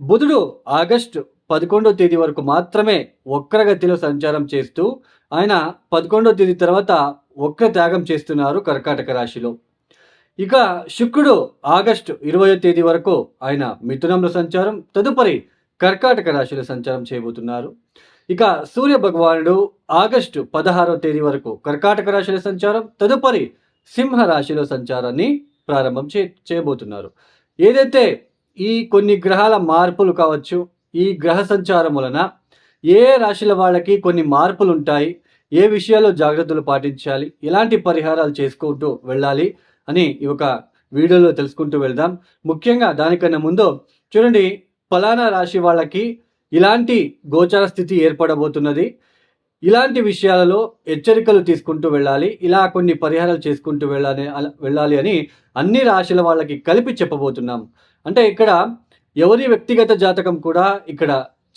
బుధుడు ఆగస్టు పదకొండో తేదీ వరకు మాత్రమే వక్రగతిలో సంచారం చేస్తూ ఆయన పదకొండో తేదీ తర్వాత వక్ర త్యాగం చేస్తున్నారు కర్కాటక రాశిలో. ఇక శుక్రుడు ఆగస్టు ఇరవయో తేదీ వరకు ఆయన మిథునంలో సంచారం తదుపరి కర్కాటక రాశిలో సంచారం చేయబోతున్నారు. ఇక సూర్య భగవానుడు ఆగస్టు పదహారో తేదీ వరకు కర్కాటక రాశిలో సంచారం తదుపరి సింహ రాశిలో సంచారాన్ని ప్రారంభం చే చేయబోతున్నారు. ఏదైతే ఈ కొన్ని గ్రహాల మార్పులు కావచ్చు ఈ గ్రహ సంచారం వలన ఏ రాశుల వాళ్ళకి కొన్ని మార్పులు ఉంటాయి ఏ విషయాల్లో జాగ్రత్తలు పాటించాలి ఎలాంటి పరిహారాలు చేసుకుంటూ వెళ్ళాలి అని ఈ ఒక వీడియోలో తెలుసుకుంటూ వెళ్దాం. ముఖ్యంగా దానికన్నా ముందు చూడండి ఫలానా రాశి వాళ్ళకి ఇలాంటి గోచార స్థితి ఏర్పడబోతున్నది. ఇలాంటి విషయాలలో హెచ్చరికలు తీసుకుంటూ వెళ్ళాలి ఇలా కొన్ని పరిహారాలు చేసుకుంటూ వెళ్ళాలి వెళ్ళాలి అని అన్ని రాశుల వాళ్ళకి కలిపి చెప్పబోతున్నాం. అంటే ఇక్కడ ఎవరి వ్యక్తిగత జాతకం కూడా ఇక్కడ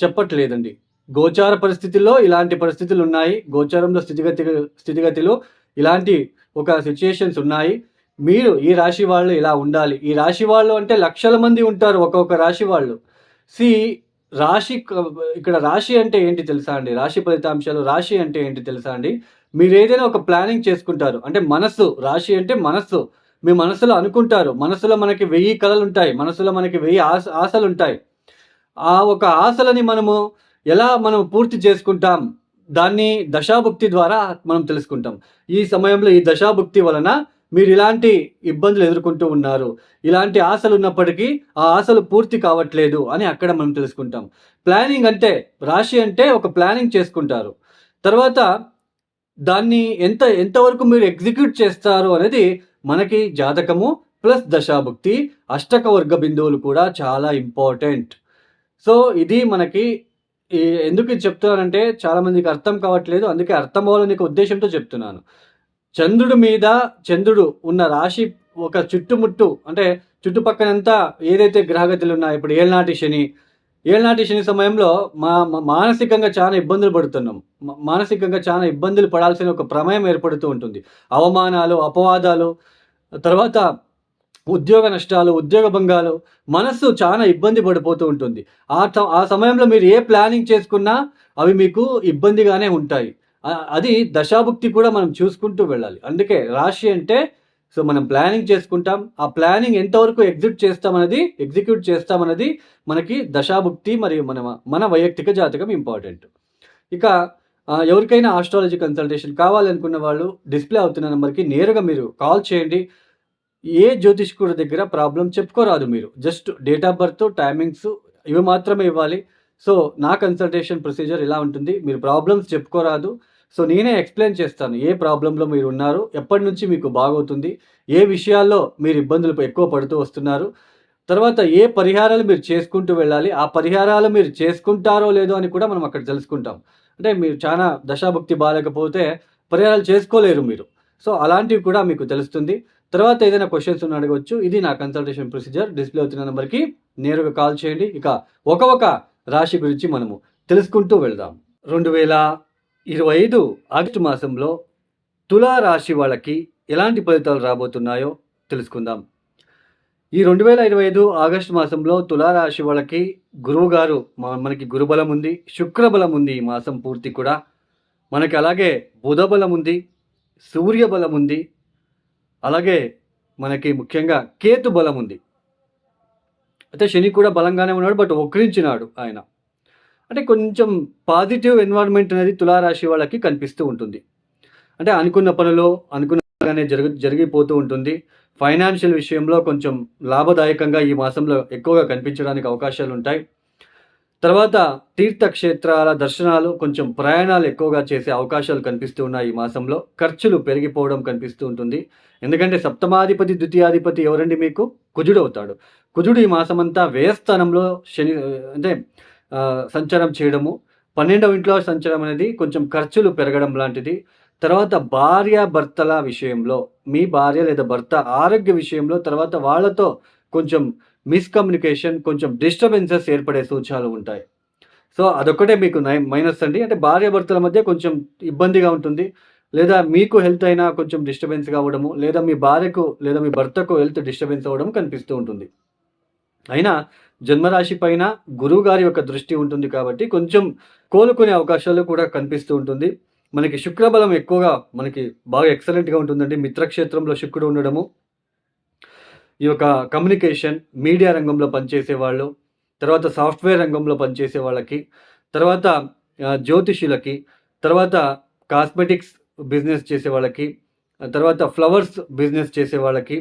చెప్పట్లేదండి. గోచార పరిస్థితుల్లో ఇలాంటి పరిస్థితులు ఉన్నాయి. గోచారంలో స్థితిగతి స్థితిగతిలో ఇలాంటి ఒక సిచ్యుయేషన్స్ ఉన్నాయి. మీరు ఈ రాశి వాళ్ళు ఇలా ఉండాలి. ఈ రాశి వాళ్ళు అంటే లక్షల మంది ఉంటారు ఒక్కొక్క రాశి వాళ్ళు. సి రాశి ఇక్కడ రాశి అంటే ఏంటి తెలుసా అండి? రాశి ఫలితాంశాలు రాశి అంటే ఏంటి తెలుసా అండి? మీరు ఏదైనా ఒక ప్లానింగ్ చేసుకుంటారు. అంటే మనస్సు రాశి అంటే మనస్సు. మీ మనసులో అనుకుంటారు. మనసులో మనకి వెయ్యి కళలు ఉంటాయి మనసులో మనకి వెయ్యి ఆశ ఆశలు ఉంటాయి ఆ ఒక ఆశలని మనము ఎలా మనం పూర్తి చేసుకుంటాం? దాన్ని దశాభుక్తి ద్వారా మనం తెలుసుకుంటాం. ఈ సమయంలో ఈ దశాభుక్తి వలన మీరు ఇలాంటి ఇబ్బందులు ఎదుర్కొంటూ ఉన్నారు. ఇలాంటి ఆశలు ఉన్నప్పటికీ ఆ ఆశలు పూర్తి కావట్లేదు అని అక్కడ మనం తెలుసుకుంటాం. ప్లానింగ్ అంటే రాశి అంటే ఒక ప్లానింగ్ చేసుకుంటారు. తర్వాత దాన్ని ఎంత ఎంతవరకు మీరు ఎగ్జిక్యూట్ చేస్తారు అనేది మనకి జాతకము ప్లస్ దశాభుక్తి అష్టక వర్గ బిందువులు కూడా చాలా ఇంపార్టెంట్. సో ఇది మనకి ఎందుకు చెప్తున్నానంటే చాలామందికి అర్థం కావట్లేదు అందుకే అర్థం అవ్వాలని ఉద్దేశంతో చెప్తున్నాను. చంద్రుడి మీద చంద్రుడు ఉన్న రాశి ఒక చుట్టుముట్టు అంటే చుట్టుపక్కనంతా ఏదైతే గ్రహగతులు ఉన్నాయో ఇప్పుడు ఏళ్ళనాటి శని ఏళ్ళనాటి శని సమయంలో మా మానసికంగా చాలా ఇబ్బందులు పడుతున్నాం. మానసికంగా చాలా ఇబ్బందులు పడాల్సిన ఒక ప్రమేయం ఏర్పడుతూ ఉంటుంది. అవమానాలు అపవాదాలు తర్వాత ఉద్యోగ నష్టాలు ఉద్యోగ భంగాలు మనస్సు చాలా ఇబ్బంది పడిపోతూ ఉంటుంది. ఆ ఆ సమయంలో మీరు ఏ ప్లానింగ్ చేసుకున్నా అవి మీకు ఇబ్బందిగానే ఉంటాయి. అది దశాభుక్తి కూడా మనం చూసుకుంటూ వెళ్ళాలి. అందుకే రాశి అంటే సో మనం ప్లానింగ్ చేసుకుంటాం. ఆ ప్లానింగ్ ఎంతవరకు ఎగ్జిక్యూట్ చేస్తామన్నది ఎగ్జిక్యూట్ చేస్తామన్నది మనకి దశాభుక్తి మరియు మన మన వైయక్తిక జాతకం ఇంపార్టెంట్ ఇక ఎవరికైనా ఆస్ట్రాలజీ కన్సల్టేషన్ కావాలనుకున్న వాళ్ళు డిస్ప్లే అవుతున్న నెంబర్కి నేరుగా మీరు కాల్ చేయండి. ఏ జ్యోతిష్కుడి దగ్గర ప్రాబ్లం చెప్పుకోరాదు మీరు. Just date of birth timings ఇవి మాత్రమే ఇవ్వాలి. సో నా కన్సల్టేషన్ ప్రొసీజర్ ఇలా ఉంటుంది. మీరు ప్రాబ్లమ్స్ చెప్పుకోరాదు. సో నేనే ఎక్స్ప్లెయిన్ చేస్తాను ఏ ప్రాబ్లంలో మీరు ఉన్నారు ఎప్పటి నుంచి మీకు బాగవుతుంది ఏ విషయాల్లో మీరు ఇబ్బందులు ఎక్కువ పడుతూ వస్తున్నారు తర్వాత ఏ పరిహారాలు మీరు చేసుకుంటూ వెళ్ళాలి ఆ పరిహారాలు మీరు చేసుకుంటారో లేదో అని కూడా మనం అక్కడ తెలుసుకుంటాం. అంటే మీరు చాలా దశాభక్తి బాగాలేకపోతే పరిహారాలు చేసుకోలేరు మీరు. సో అలాంటివి కూడా మీకు తెలుస్తుంది. తర్వాత ఏదైనా క్వశ్చన్స్ ఉన్న అడగవచ్చు. ఇది నా కన్సల్టేషన్ ప్రొసీజర్ డిస్ప్లే అవుతున్న నెంబర్కి నేరుగా కాల్ చేయండి. ఇక ఒక ఒక రాశి గురించి మనము తెలుసుకుంటూ వెళ్దాం. రెండు వేల ఇరవై ఐదు ఆగస్టు మాసంలో తులారాశి వాళ్ళకి ఎలాంటి ఫలితాలు రాబోతున్నాయో తెలుసుకుందాం. ఈ రెండు వేల ఇరవై ఐదు ఆగస్టు మాసంలో తులారాశి వాళ్ళకి గురువు గారు మనకి గురుబలం ఉంది శుక్రబలం ఉంది ఈ మాసం పూర్తి కూడా. మనకి అలాగే బుధబలం ఉంది సూర్య బలం ఉంది అలాగే మనకి ముఖ్యంగా కేతు బలం ఉంది. అయితే శని కూడా బలంగానే ఉన్నాడు బట్ వక్రించినాడు ఆయన. అంటే కొంచెం పాజిటివ్ ఎన్వైర్న్మెంట్ అనేది తులారాశి వాళ్ళకి కనిపిస్తూ ఉంటుంది. అంటే అనుకున్న పనులు అనుకున్నగానే జరుగు జరిగిపోతూ ఉంటుంది. ఫైనాన్షియల్ విషయంలో కొంచెం లాభదాయకంగా ఈ మాసంలో ఎక్కువగా కనిపించడానికి అవకాశాలు ఉంటాయి. తర్వాత తీర్థక్షేత్రాల దర్శనాలు కొంచెం ప్రయాణాలు ఎక్కువగా చేసే అవకాశాలు కనిపిస్తూ ఉన్నాయి ఈ మాసంలో. ఖర్చులు పెరిగిపోవడం కనిపిస్తూ ఉంటుంది. ఎందుకంటే సప్తమాధిపతి ద్వితీయాధిపతి ఎవరండి మీకు? కుజుడు అవుతాడు. కుజుడు ఈ మాసమంతా వ్యయస్థానంలో శని అంటే సంచారం చేయడము. పన్నెండవ ఇంట్లో సంచారం అనేది కొంచెం ఖర్చులు పెరగడం లాంటిది. తర్వాత భార్య భర్తల విషయంలో మీ భార్య లేదా భర్త ఆరోగ్య విషయంలో తర్వాత వాళ్ళతో కొంచెం మిస్కమ్యూనికేషన్ కొంచెం డిస్టర్బెన్సెస్ ఏర్పడే సూచనలు ఉంటాయి. సో అదొక్కటే మీకు నై మైనస్ అండి. అంటే భార్య భర్తల మధ్య కొంచెం ఇబ్బందిగా ఉంటుంది. లేదా మీకు హెల్త్ అయినా కొంచెం డిస్టర్బెన్స్ కావడము లేదా మీ భార్యకు లేదా మీ భర్తకు హెల్త్ డిస్టర్బెన్స్ అవ్వడం కనిపిస్తూ ఉంటుంది. అయినా జన్మరాశి పైన గురువు గారి యొక్క దృష్టి ఉంటుంది కాబట్టి కొంచెం కోలుకునే అవకాశాలు కూడా కనిపిస్తూ ఉంటుంది. మనకి శుక్రబలం ఎక్కువగా మనకి బాగా ఎక్సలెంట్గా ఉంటుందండి. మిత్రక్షేత్రంలో శుక్రుడు ఉండడము ఈ యొక్క కమ్యూనికేషన్ మీడియా రంగంలో పనిచేసే వాళ్ళు తర్వాత సాఫ్ట్వేర్ రంగంలో పనిచేసే వాళ్ళకి తర్వాత జ్యోతిషులకి తర్వాత కాస్మెటిక్స్ బిజినెస్ చేసే వాళ్ళకి తర్వాత ఫ్లవర్స్ బిజినెస్ చేసే వాళ్ళకి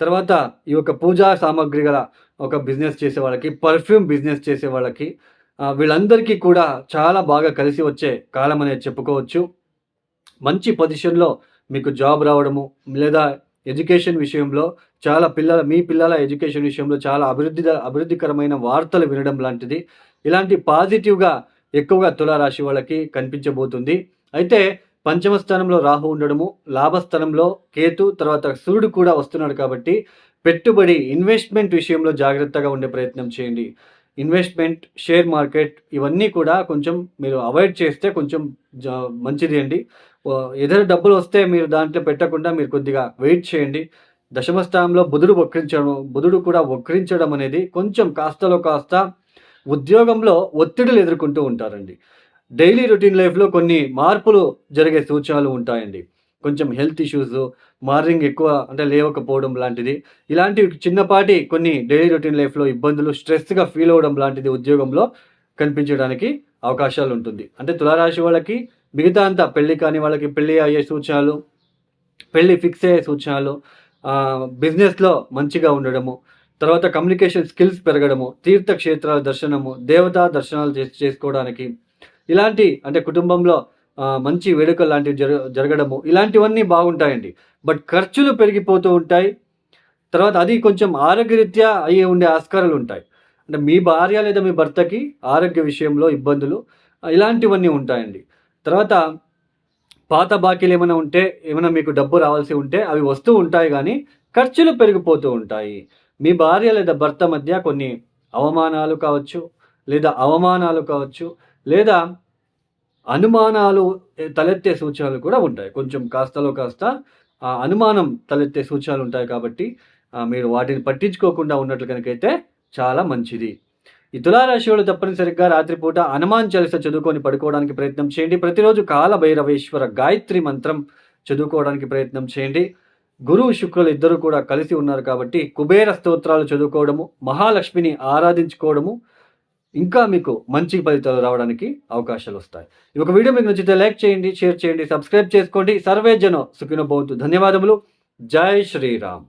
తర్వాత ఈ యొక్క పూజా సామాగ్రి గల ఒక బిజినెస్ చేసే వాళ్ళకి పర్ఫ్యూమ్ బిజినెస్ చేసే వాళ్ళకి వీళ్ళందరికీ కూడా చాలా బాగా కలిసి వచ్చే కాలం అనేది చెప్పుకోవచ్చు. మంచి పొజిషన్లో మీకు జాబ్ రావడము లేదా ఎడ్యుకేషన్ విషయంలో చాలా పిల్లల మీ పిల్లల ఎడ్యుకేషన్ విషయంలో చాలా అభివృద్ధి అభివృద్ధికరమైన వార్తలు వినడం లాంటిది. ఇలాంటి పాజిటివ్గా ఎక్కువగా తులారాశి వాళ్ళకి కనిపించబోతుంది. అయితే పంచమ స్థానంలో రాహు ఉండడము లాభస్థానంలో కేతు తర్వాత సూర్యుడు కూడా వస్తున్నాడు కాబట్టి పెట్టుబడి ఇన్వెస్ట్మెంట్ విషయంలో జాగ్రత్తగా ఉండే ప్రయత్నం చేయండి. ఇన్వెస్ట్మెంట్ షేర్ మార్కెట్ ఇవన్నీ కూడా కొంచెం మీరు అవాయిడ్ చేస్తే కొంచెం జా- మంచిది అండి. ఏదైనా డబ్బులు వస్తే మీరు దాంట్లో పెట్టకుండా మీరు కొద్దిగా వెయిట్ చేయండి. దశమ స్థానంలో బుధుడు వక్రించడం బుధుడు కూడా వక్రించడం అనేది కొంచెం కాస్తలో కాస్త ఉద్యోగంలో ఒత్తిడులు ఎదుర్కొంటూ ఉంటారండి. డైలీ రొటీన్ లైఫ్లో కొన్ని మార్పులు జరిగే సూచనలు ఉంటాయండి. కొంచెం హెల్త్ ఇష్యూస్ మార్నింగ్ ఎక్కువ అంటే లేవకపోవడం లాంటిది. ఇలాంటి చిన్నపాటి కొన్ని డైలీ రొటీన్ లైఫ్లో ఇబ్బందులు స్ట్రెస్గా ఫీల్ అవ్వడం లాంటిది ఉద్యోగంలో కనిపించడానికి అవకాశాలు ఉంటుంది. అంటే తులారాశి వాళ్ళకి మిగతా అంతా పెళ్ళి కాని వాళ్ళకి పెళ్ళి అయ్యే సూచనలు పెళ్ళి ఫిక్స్ అయ్యే సూచనలు బిజినెస్లో మంచిగా ఉండడము తర్వాత కమ్యూనికేషన్ స్కిల్స్ పెరగడము తీర్థక్షేత్రాల దర్శనము దేవతా దర్శనాలు చేసుకోవడానికి ఇలాంటి అంటే కుటుంబంలో మంచి వేడుకలు లాంటివి జరగ జరగడము. ఇలాంటివన్నీ బాగుంటాయండి. బట్ ఖర్చులు పెరిగిపోతూ ఉంటాయి. తర్వాత అది కొంచెం ఆరోగ్యరీత్యా అయ్యి ఉండే ఆస్కారాలు ఉంటాయి. అంటే మీ భార్య లేదా మీ భర్తకి ఆరోగ్య విషయంలో ఇబ్బందులు ఇలాంటివన్నీ ఉంటాయండి. తర్వాత పాత బాకీలు ఏమైనా ఉంటే ఏమైనా మీకు డబ్బు రావాల్సి ఉంటే అవి వస్తూ ఉంటాయి కానీ ఖర్చులు పెరిగిపోతూ ఉంటాయి. మీ భార్య లేదా భర్త మధ్య కొన్ని అవమానాలు కావచ్చు లేదా అవమానాలు కావచ్చు లేదా అనుమానాలు తలెత్తే సూచనలు కూడా ఉంటాయి. కొంచెం కాస్తలో కాస్త ఆ అనుమానం తలెత్తే సూచనలు ఉంటాయి కాబట్టి మీరు వాటిని పట్టించుకోకుండా ఉన్నట్లు కనుకైతే చాలా మంచిది. ఈ తులారాశి వాళ్ళు తప్పనిసరిగా రాత్రిపూట హనుమాన్ చలిస చదువుకొని పడుకోవడానికి ప్రయత్నం చేయండి. ప్రతిరోజు కాల భైరవేశ్వర గాయత్రి మంత్రం చదువుకోవడానికి ప్రయత్నం చేయండి. గురువు శుక్రులు ఇద్దరు కూడా కలిసి ఉన్నారు కాబట్టి కుబేర స్తోత్రాలు చదువుకోవడము మహాలక్ష్మిని ఆరాధించుకోవడము ఇంకా మీకు మంచి ఫలితాలు రావడానికి అవకాశాలు వస్తాయి. ఈ ఒక వీడియో మీకు నచ్చితే లైక్ చేయండి షేర్ చేయండి సబ్స్క్రైబ్ చేసుకోండి. సర్వే జనం సుఖిన భవంతు. ధన్యవాదములు. జై శ్రీరామ్.